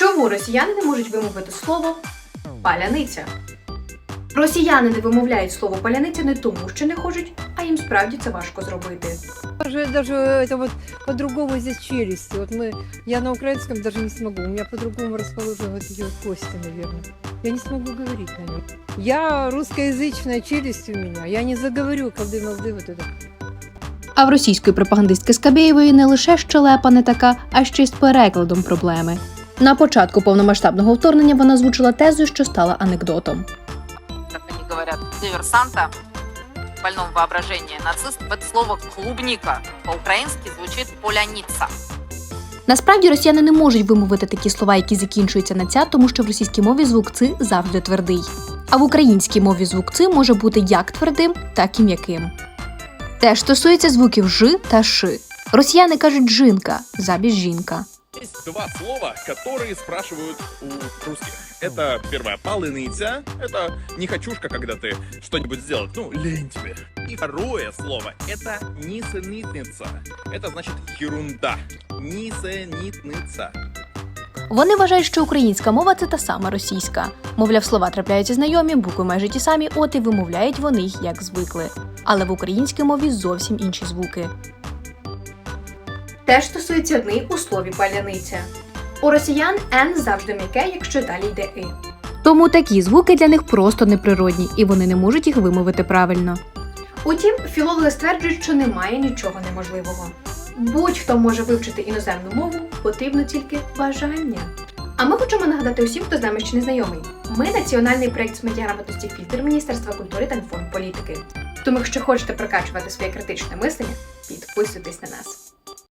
Чому росіяни не можуть вимовити слово паляниця? Росіяни не вимовляють слово паляниця не тому, що не хочуть, а їм справді це важко зробити. Даже, даже это вот по-другому здесь челюсти. Вот мы, я на украинском даже не смогу. У меня по-другому расположены вот эти вот кости, наверное. Я не смогу говорить на нем. Я русскоязычная челюсть у меня. Я не заговорю колды-молды вот это. А в російської пропагандистки Скабєєвої не лише щелепа не така, а ще й з перекладом проблеми. На початку повномасштабного вторгнення вона озвучила тезу, що стала анекдотом. как они говорят, диверсанта в больном воображении. Нацист – это слово «клубника». По-украински звучит «поляница». Насправді росіяни не можуть вимовити такі слова, які закінчуються на ця, тому що в російській мові звук ци завжди твердий. А в українській мові звук ци може бути як твердим, так і м'яким. Теж стосується звуків ж та ш. Росіяни кажуть жінка замість жінка. Есть два слова, которые спрашивают у русских. Это первое полыныця. Это не хочушка, когда ты что-нибудь сделать. Ну, лень тебе. И второе слово это нисенитница. Это значит ерунда. Нисенитница. Вони вважають, що українська мова це та сама російська. Мовляв, слова трапляються знайомі, букви майже ті самі, от і вимовляють вони їх як звикли. Але в українській мові зовсім інші звуки. Теж стосується дни у слові паляниця. У росіян Н завжди м'яке, якщо далі йде И. Тому такі звуки для них просто неприродні, і вони не можуть їх вимовити правильно. Утім, філологи стверджують, що немає нічого неможливого. Будь-хто може вивчити іноземну мову, потрібно тільки бажання. А ми хочемо нагадати усім, хто з нами ще не знайомий. Ми національний проєкт з медіаграмотності фільтр Міністерства культури та інформполітики. Тому, якщо хочете прокачувати своє критичне мислення, підписуйтесь на нас.